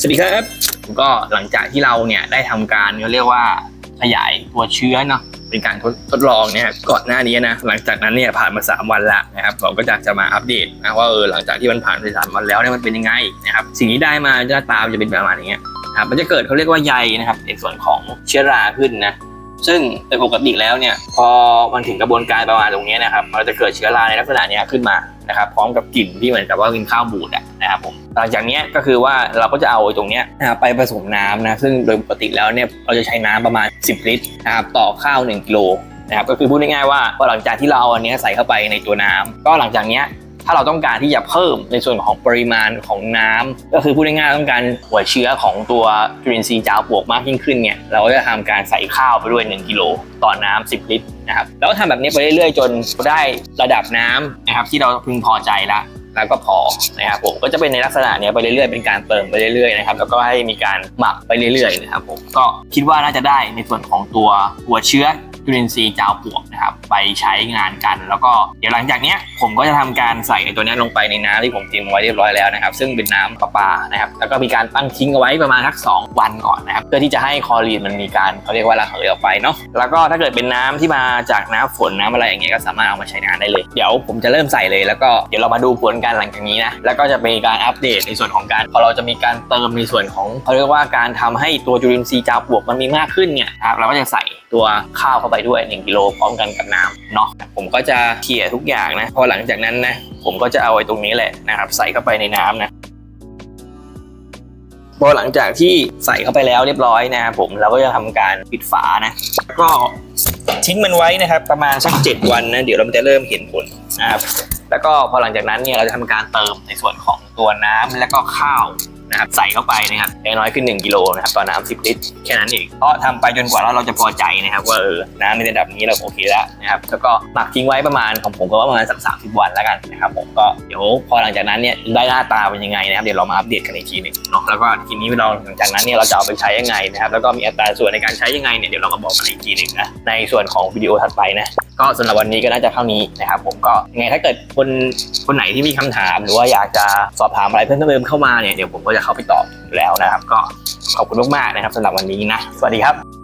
สวัสดีครับ ก็หลังจากที่เราเนี่ยได้ทำการเขาเรียกว่าขยายตัวเชื้อเนาะเป็นการทดทดลองเนี่ยก่อนหน้านี้นะหลังจากนั้นเนี่ยผ่านมา 3 วันละนะครับเราก็จะจะมาอัปเดตนะว่าเออหลังจากที่มันผ่านไปสามวันแล้วเนี่ยมันเป็นยังไงนะครับสิ่งที่ได้มาหน้าตามจะเป็นประมาณอย่างเงี้ยครับมันจะเกิดเขาเรียกว่าใยนะครับในส่วนของเชื้อราขึ้นนะซึ่งโดยปกติแล้วเนี่ยพอมันถึงกระบวนการประมาณตรงเนี้ยนะครับมันจะเกิดเชื้อราในลักษณะเนี้ยขึ้นมานะครับพร้อมกับกลิ่นที่เหมือนกับว่ากินข้าวบูดอะ นะครับผมหลังจากนี้ก็คือว่าเราก็จะเอาตรงนี้นะครับไปผสมน้ำนะซึ่งโดยปกติแล้วเนี่ยเราจะใช้น้ำประมาณ 10 ลิตรนะครับต่อข้าว 1กิโลนะครับก็คือพูดง่ายๆว่าพอหลังจากที่เราเอาอันนี้ใส่เข้าไปในตัวน้ำก็หลังจากนี้ถ้าเราต้องการที่จะเพิ่มในส่วนของปริมาณของน้ำก็คือพูดง่ายๆต้องการหัวเชื้อของตัวจุลินทรีย์จาวปวกมากยิ่งขึ้นเนี่ยเราก็จะทำการใส่ข้าวไปด้วย 1กิโลต่อน้ำ10 ลิตรนะครับแล้วก็ทำแบบนี้ไปเรื่อยๆ จนได้ระดับน้ำนะครับที่เราพึงพอใจละ แล้วก็พอนะครับผมก็จะเป็นในลักษณะเนี้ยไปเรื่อยๆเป็นการเติมไปเรื่อยๆนะครับแล้วก็ให้มีการหมักไปเรื่อยๆนะครับผมก็คิดว่าน่าจะได้ในส่วนของตัวหัวเชื้อ จุลินทรีย์จาวปวกนะครับไปใช้งานกัน แล้วก็เดี๋ยวหลังจากเนี้ยผมก็จะทำการใส่ตัวนี้ลงไปในน้ำที่ผมเตรียมไว้เรียบร้อยแล้วนะครับ ซึ่งเป็นน้ำประปานะครับแล้วก็มีการตั้งทิ้งเอาไว้ประมาณสัก2วันก่อนนะครับเพื่อที่จะให้คลอรีนมันมีการเขาเรียกว่าระเหยออกไปเนาะแล้วก็ถ้าเกิดเป็นน้ำที่มาจากน้ำฝนน้ำอะไรอย่างเงี้ยก็สามารถเอามาใช้งานได้เลย เดี๋ยวผมจะเริ่มใส่เลยแล้วก็เดี๋ยวเรามาดูผลการหลังจากนี้นะแล้วก็จะมีการอัปเดตในส่วนของการพอเราจะมีการเติมในส่วนของเขาเรียกว่าการทำให้ตัวจุลินทรีย์จาวปวกมันมีมากขึ้นเนี่ยครับเราก็จะใส่ตัวข้าวเข้าไปด้วย 1กิโลพร้อมกันกับน้ำเนาะผมก็จะเขี่ยทุกอย่างนะพอหลังจากนั้นนะผมก็จะเอาไอ้ตรงนี้แหละนะครับใส่เข้าไปในน้ำนะพอหลังจากที่ใส่เข้าไปแล้วเรียบร้อยนะครับผมเราก็จะทำการปิดฝานะก็ทิ้งมันไว้นะครับ ประมาณสัก 7 วันนะเดี๋ยวเราจะเริ่มเห็นผลนะครับแล้วก็พอหลังจากนั้นเนี่ยเราจะทำการเติมในส่วนของตัวน้ำแล้วก็ข้าว นะครับใส่เข้าไปนะครับอย่างน้อยขึ้น1กิโลนะครับต่อน้ำ10 ลิตร แค่นั้นเองเพราะทำไปจนกว่าเราจะพอใจนะครับ ว่าเออน้ำในระดับนี้เราโอเคแล้วนะครับแล้วก็หมักทิ้งไว้ประมาณของผมก็ประมาณสัก30วันแล้วกันนะครับผมก็เดี๋ยวพอหลังจากนั้นเนี่ยได้หน้าตาเป็นยังไงนะครับเดี๋ยวเรามาอัปเดตกันอีกทีหนึ่งเนาะแล้วก็ทีนี้เราหลังจากนั้นเนี่ยเราจะเอาไปใช้ยังไงนะครับแล้วก็มีอัตราส่วนในการใช้ยังไงเนี่ยเดี๋ยวเรามาบอกกันอีกทีหนึ่งนะในส่วนของวิดีโอถัดไปนะ ก็สำหรับวันนี้ก็น่าจะเท่านี้นะครับผมก็ยังไงถ้าเกิดคนคนไหนที่มีคำถาม หรือว่าอยากจะสอบถามอะไรเพิ่มเติมเข้ามาเนี่ยเดี๋ยวผมก็จะเข้าไปตอบอยู่แล้วนะครับ ก็ขอบคุณมากๆนะครับสำหรับวันนี้นะ สวัสดีครับ